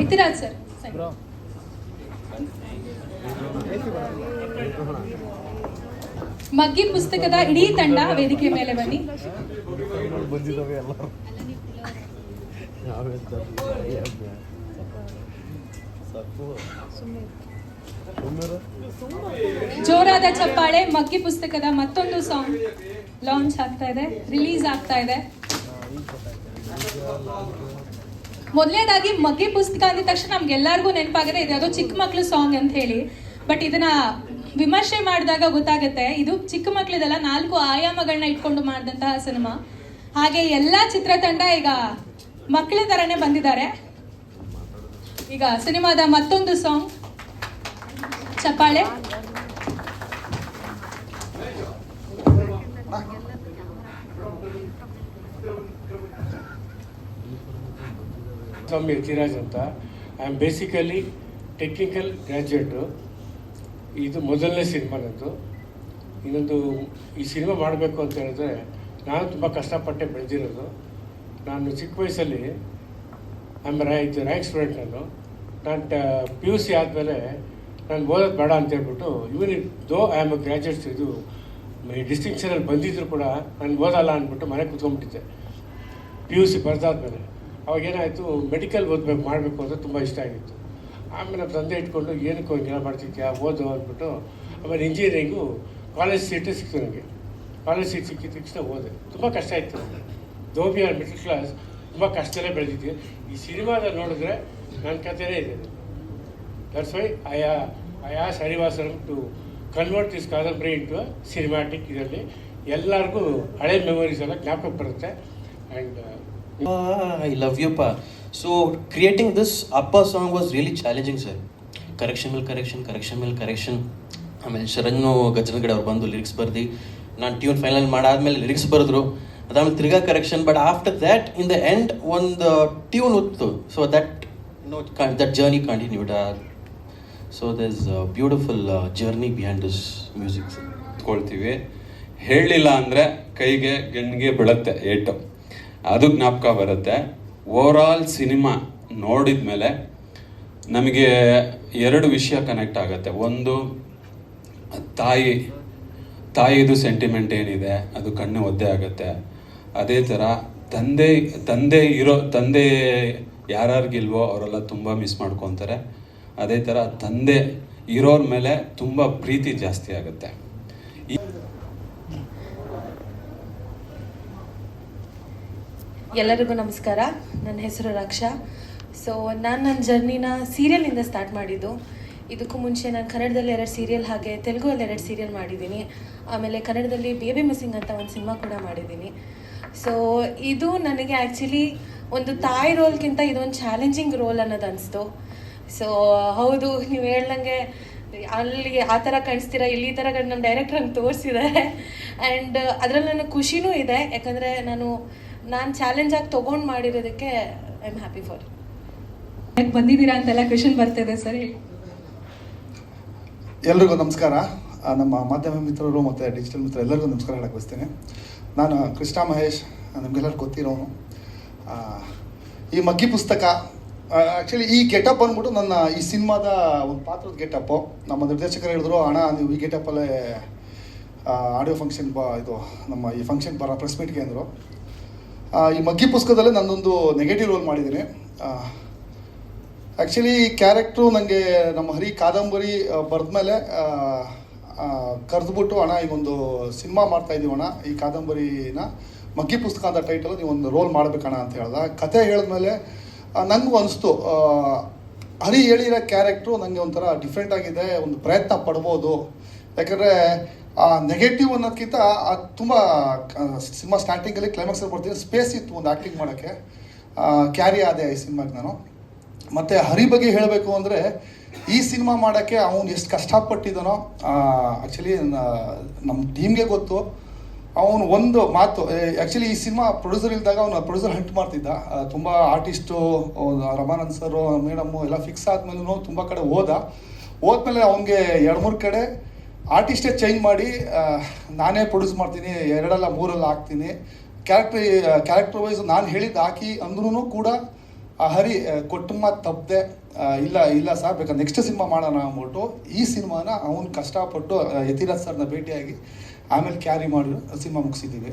Yathiraj sir? ಮಗ್ಗಿ ಪುಸ್ತಕದ ಇಡೀ ತಂಡ ವೇದಿಕೆ ಮೇಲೆ ಬನ್ನಿ. ಜೋರಾದ ಚಪ್ಪಾಳೆ ಮಗ್ಗಿ ಪುಸ್ತಕದ ಮತ್ತೊಂದು ಸಾಂಗ್ ಲಾಂಚ್ ಆಗ್ತಾ ಇದೆ ರಿಲೀಸ್ ಆಗ್ತಾ ಇದೆ. ಮೊದಲನೇದಾಗಿ ಮಗ್ಗಿ ಪುಸ್ತಕ ಅಂದ ತಕ್ಷಣ ನಮ್ಗೆಲ್ಲರಿಗೂ ನೆನಪಾಗಿದೆ, ಇದು ಯಾವುದೋ ಚಿಕ್ಕ ಮಕ್ಳು ಸಾಂಗ್ ಅಂತ ಹೇಳಿ. ಬಟ್ ಇದನ್ನ ವಿಮರ್ಶೆ ಮಾಡಿದಾಗ ಗೊತ್ತಾಗುತ್ತೆ, ಇದು ಚಿಕ್ಕ ಮಕ್ಳದೆಲ್ಲ, ನಾಲ್ಕು ಆಯಾಮಗಳನ್ನ ಇಟ್ಕೊಂಡು ಮಾಡಿದಂತಹ ಸಿನಿಮಾ ಹಾಗೆ ಎಲ್ಲ ಚಿತ್ರತಂಡ ಈಗ ಮಕ್ಕಳ ತರನೇ ಬಂದಿದ್ದಾರೆ. ಈಗ ಸಿನಿಮಾದ ಮತ್ತೊಂದು ಸಾಂಗ್ ಚಪ್ಪಾಳೆ. ಸ್ವಾಮಿ ಯತಿರಾಜ್ ಅಂತ. I am basically technical graduate ಇದು ಮೊದಲನೇ ಸಿನಿಮಾ ನಂದು ಇನ್ನೊಂದು ಈ ಸಿನಿಮಾ ಮಾಡಬೇಕು ಅಂತ ಹೇಳಿದ್ರೆ ನಾನು ತುಂಬ ಕಷ್ಟಪಟ್ಟೆ ಬೆಳೆದಿರೋದು. ನಾನು ಚಿಕ್ಕ ವಯಸ್ಸಲ್ಲಿ ಆಮ್ ರ್ಯಾ ಇದು ರ್ಯಾಂಕ್ ಸ್ಟೂಡೆಂಟ್ ನಾನು. ನಾನು ಪಿ ಯು ಸಿ ಆದಮೇಲೆ ನಾನು ಓದೋದು ಬೇಡ ಅಂತ ಹೇಳ್ಬಿಟ್ಟು ಇವನ್ though I am a graduates ಇದು ಡಿಸ್ಟಿಂಕ್ಷನಲ್ಲಿ ಬಂದಿದ್ರು ಕೂಡ ನಾನು ಓದಲ್ಲ ಅಂದ್ಬಿಟ್ಟು ಮನೆ ಕೂತ್ಕೊಂಡ್ಬಿಟ್ಟಿದ್ದೆ. ಪಿ ಯು ಸಿ ಬರ್ದಾದ್ಮೇಲೆ. ಅವಾಗ ಏನಾಯಿತು ಮೆಡಿಕಲ್ ಓದಬೇಕು, ಮಾಡಬೇಕು ಅಂತ ತುಂಬ ಇಷ್ಟ ಆಗಿತ್ತು. ಆಮೇಲೆ ನಮ್ಮ ತಂದೆ ಇಟ್ಕೊಂಡು, ಏನಕ್ಕೆ ಹಿಂಗೆಲ್ಲ ಮಾಡ್ತಿದ್ಯಾ? ಓದು, ಅಂದ್ಬಿಟ್ಟು, ಆಮೇಲೆ ಇಂಜಿನಿಯರಿಂಗು ಕಾಲೇಜ್ ಸೀಟು ಸಿಕ್ತು ನನಗೆ ಕಾಲೇಜ್ ಸೀಟ್ ಸಿಕ್ಕಿದ ತಕ್ಷಣ ಓದೆ. ತುಂಬ ಕಷ್ಟ ಇತ್ತು. ದೋಬಿ ಆರ್ ಮಿಡ್ಲ್ ಕ್ಲಾಸ್ ತುಂಬ ಕಷ್ಟನೇ ಬೆಳೆದಿದ್ದೆ. ಈ ಸಿನಿಮಾದ ನೋಡಿದ್ರೆ ನನ್ನ ಕಥೆನೇ ಇದೆ. That's why I ah as Harivasan to convert this ಕಾದಂಬರಿ ಇಂಟು ಸಿನಿಮ್ಯಾಟಿಕ್ ಇದರಲ್ಲಿ ಎಲ್ಲರಿಗೂ ಹಳೆ ಮೆಮೊರೀಸ್ ಎಲ್ಲ ಜ್ಞಾಪಕ ಬರುತ್ತೆ. ಆ್ಯಂಡ್ I ಲವ್ ಯು ಪಾ so creating this Appa song was really challenging sir correction ಮೇಲೆ ಕರೆಕ್ಷನ್ ಕರೆಕ್ಷನ್ ಮೇಲೆ ಕರೆಕ್ಷನ್ ಆಮೇಲೆ ಶರಣ್ಣು ಗಜನಗಡೆ ಅವ್ರು ಬಂದು ಲಿರಿಕ್ಸ್ ಬರ್ದು. ನಾನು ಟ್ಯೂನ್ ಫೈನಲ್ ಮಾಡಾದ್ಮೇಲೆ ಲಿರಿಕ್ಸ್ ಬರೆದ್ರು. ಅದಾದ್ಮೇಲೆ ತಿರ್ಗಾ correction but after that in the end ಒಂದು ಟ್ಯೂನ್ ಉತ್ತು. So that no that journey continued so there is beautiful journey behind this music ಕೊಳ್ತೀವಿ. ಹೇಳಲಿಲ್ಲ ಅಂದರೆ ಕೈಗೆ ಗಣ್ಣಿಗೆ ಬೀಳುತ್ತೆ ಏಟು. ಅದು ಜ್ಞಾಪಕ ಬರುತ್ತೆ. ಓವರ್ಆಲ್ ಸಿನಿಮಾ ನೋಡಿದ ಮೇಲೆ ನಮಗೆ ಎರಡು ವಿಷಯ ಕನೆಕ್ಟ್ ಆಗುತ್ತೆ. ಒಂದು, ತಾಯಿ, ತಾಯಿದು ಸೆಂಟಿಮೆಂಟ್ ಏನಿದೆ, ಅದು ಕಣ್ಣು ಒದ್ದೆ ಆಗುತ್ತೆ. ಅದೇ ಥರ ತಂದೆ ತಂದೆ ಇರೋ, ತಂದೆ ಯಾರ್ಯಾರಿಗಿಲ್ವೋ ಅವರೆಲ್ಲ ತುಂಬ ಮಿಸ್ ಮಾಡ್ಕೊತಾರೆ. ಅದೇ ಥರ ತಂದೆ ಇರೋರ ಮೇಲೆ ತುಂಬ ಪ್ರೀತಿ ಜಾಸ್ತಿ ಆಗುತ್ತೆ. ಎಲ್ಲರಿಗೂ ನಮಸ್ಕಾರ. ನನ್ನ ಹೆಸರು ರಕ್ಷಾ. ಸೊ ನಾನು ನನ್ನ ಜರ್ನಿನ ಸೀರಿಯಲಿಂದ ಸ್ಟಾರ್ಟ್ ಮಾಡಿದ್ದು. ಇದಕ್ಕೂ ಮುಂಚೆ ನಾನು ಕನ್ನಡದಲ್ಲಿ ಎರಡು ಸೀರಿಯಲ್ ಹಾಗೆ ತೆಲುಗುವಲ್ಲಿ ಎರಡು ಸೀರಿಯಲ್ ಮಾಡಿದ್ದೀನಿ. ಆಮೇಲೆ ಕನ್ನಡದಲ್ಲಿ ಬೇಬಿ ಮಿಸ್ಸಿಂಗ್ ಅಂತ ಒಂದು ಸಿನಿಮಾ ಕೂಡ ಮಾಡಿದ್ದೀನಿ. ಸೊ ಇದು ನನಗೆ ಆ್ಯಕ್ಚುಲಿ ಒಂದು ತಾಯಿ ರೋಲ್ಗಿಂತ ಇದೊಂದು ಚಾಲೆಂಜಿಂಗ್ ರೋಲ್ ಅನ್ನೋದು ಅನಿಸ್ತು. ಸೊ ಹೌದು, ನೀವು ಹೇಳ್ದಂಗೆ ಅಲ್ಲಿ ಆ ಥರ ಕಾಣಿಸ್ತೀರಾ, ಇಲ್ಲಿ ಈ ಥರ ನಮ್ಮ ಡೈರೆಕ್ಟರ್ ಹಂಗೆ ತೋರಿಸಿದ್ದಾರೆ ಆ್ಯಂಡ್ ಅದರಲ್ಲಿ ನನಗೆ ಖುಷಿನೂ ಇದೆ. ಯಾಕಂದರೆ ನಾನು ನಾನು ಚಾಲೆಂಜ್ ಆಗಿ ತೊಗೊಂಡು ಮಾಡಿರೋದಕ್ಕೆ ಐ ಆಮ್ ಹ್ಯಾಪಿ ಫಾರ್ ಯಾಕೆ ಬಂದಿದ್ದೀರಾ ಅಂತೆಲ್ಲ ಕ್ವೆಶನ್ ಬರ್ತಿದೆ ಸರ್. ಎಲ್ಲರಿಗೂ ಎಲ್ರಿಗೂ ನಮಸ್ಕಾರ. ನಮ್ಮ ಮಾಧ್ಯಮ ಮಿತ್ರರು ಮತ್ತು ಡಿಜಿಟಲ್ ಮಿತ್ರ ಎಲ್ಲರಿಗೂ ನಮಸ್ಕಾರ ಹೇಳಕ್ಕೆ ಬಯಸ್ತೇನೆ. ನಾನು ಕೃಷ್ಣ ಮಹೇಶ್ ನಿಮಗೆಲ್ಲರೂ ಗೊತ್ತಿರೋನು. ಆ, ಈ ಮಗ್ಗಿ ಪುಸ್ತಕ ಆ್ಯಕ್ಚುಲಿ ಈ ಗೆಟಪ್ ಬಂದ್ಬಿಟ್ಟು ನನ್ನ ಈ ಸಿನಿಮಾದ ಒಂದು ಪಾತ್ರದ ಗೆಟಪ್ಪು ನಮ್ಮ ನಿರ್ದೇಶಕರು ಹೇಳಿದ್ರು ಅಣ್ಣ ನೀವು ಈ ಗೆಟಪ್ಪಲ್ಲೇ ಆಡಿಯೋ ಫಂಕ್ಷನ್ ಬ ಇದು ನಮ್ಮ ಈ ಫಂಕ್ಷನ್ ಬರೋ ಪ್ರೆಸ್ ಮೀಟ್ಗೆ ಅಂದರು. ಈ ಮಗ್ಗಿ ಪುಸ್ತಕದಲ್ಲೇ ನನ್ನೊಂದು ನೆಗೆಟಿವ್ ರೋಲ್ ಮಾಡಿದ್ದೀನಿ. ಆ್ಯಕ್ಚುಲಿ ಕ್ಯಾರೆಕ್ಟ್ರು ನನಗೆ ನಮ್ಮ ಹರಿ ಕಾದಂಬರಿ ಬರೆದ್ಮೇಲೆ ಕರೆದ್ಬಿಟ್ಟು ಅಣ್ಣ ಈಗೊಂದು ಸಿನಿಮಾ ಮಾಡ್ತಾ ಇದೀವಿ ಅಣ್ಣ, ಈ ಕಾದಂಬರಿನ ಮಗ್ಗಿ ಪುಸ್ತಕ ಅಂತ ಟೈಟಲ್ ನೀವು ಒಂದು ರೋಲ್ ಮಾಡ್ಬೇಕಣ್ಣ ಅಂತ ಹೇಳ್ದ. ಕತೆ ಹೇಳಿದ್ಮೇಲೆ ನನಗೂ ಅನಿಸ್ತು ಹರಿ ಹೇಳಿರೋ ಕ್ಯಾರೆಕ್ಟ್ರು ನನಗೆ ಒಂಥರ ಡಿಫ್ರೆಂಟ್ ಆಗಿದೆ, ಒಂದು ಪ್ರಯತ್ನ ಪಡ್ಬೋದು. ಯಾಕಂದರೆ ಆ ನೆಗೆಟಿವ್ ಅನ್ನೋದಕ್ಕಿಂತ ಅದು ತುಂಬ ಸಿನಿಮಾ ಸ್ಟಾರ್ಟಿಂಗಲ್ಲಿ ಕ್ಲೈಮ್ಯಾಕ್ಸಲ್ಲಿ ಬರ್ತೀನಿ. ಸ್ಪೇಸ್ ಇತ್ತು ಒಂದು ಆ್ಯಕ್ಟಿಂಗ್ ಮಾಡೋಕ್ಕೆ. ಕ್ಯಾರಿ ಆದೆ ಈ ಸಿನಿಮಾಗೆ ನಾನು. ಮತ್ತು ಹರಿ ಬಗ್ಗೆ ಹೇಳಬೇಕು ಅಂದರೆ, ಈ ಸಿನಿಮಾ ಮಾಡೋಕ್ಕೆ ಅವನು ಎಷ್ಟು ಕಷ್ಟಪಟ್ಟಿದ್ದಾನೋ ಆ್ಯಕ್ಚುಲಿ ನಮ್ಮ ಟೀಮ್ಗೆ ಗೊತ್ತು. ಅವನು ಒಂದು ಮಾತು ಆ್ಯಕ್ಚುಲಿ ಈ ಸಿನಿಮಾ ಪ್ರೊಡ್ಯೂಸರ್ ಇಲ್ದಾಗ ಅವನು ಪ್ರೊಡ್ಯೂಸರ್ ಹಂಟ್ ಮಾಡ್ತಿದ್ದ. ತುಂಬ ಆರ್ಟಿಸ್ಟು ರಮಾನಂದ್ ಸರು ಮೇಡಮ್ಮು ಎಲ್ಲ ಫಿಕ್ಸ್ ಆದ್ಮೇಲೂ ತುಂಬ ಕಡೆ ಹೋದ. ಹೋದ್ಮೇಲೆ ಅವನಿಗೆ ಎರಡು ಮೂರು ಕಡೆ ಆರ್ಟಿಸ್ಟೇ ಚೇಂಜ್ ಮಾಡಿ ನಾನೇ ಪ್ರೊಡ್ಯೂಸ್ ಮಾಡ್ತೀನಿ, ಎರಡಲ್ಲ ಮೂರಲ್ಲ ಹಾಕ್ತೀನಿ. ಕ್ಯಾರೆಕ್ಟರ್ ಕ್ಯಾರೆಕ್ಟರ್ ವೈಸ್ ನಾನು ಹೇಳಿದ್ದು ಹಾಕಿ ಅಂದ್ರೂ ಕೂಡ ಹರಿ ಕೊಟ್ಟ ಮಾತು ತಪ್ಪದೆ ಇಲ್ಲ ಇಲ್ಲ ಸರ್ ಬೇಕಾದ್ರೆ ನೆಕ್ಸ್ಟ್ ಸಿನಿಮಾ ಮಾಡೋಣ ಅಂದ್ಬಿಟ್ಟು, ಈ ಸಿನಿಮಾನ ಅವನು ಕಷ್ಟಪಟ್ಟು ಯತಿರಾಜ್ ಸರ್ನ ಭೇಟಿಯಾಗಿ ಆಮೇಲೆ ಕ್ಯಾರಿ ಮಾಡಿ, ಸಿನಿಮಾ ಮುಗಿಸಿದ್ದೀವಿ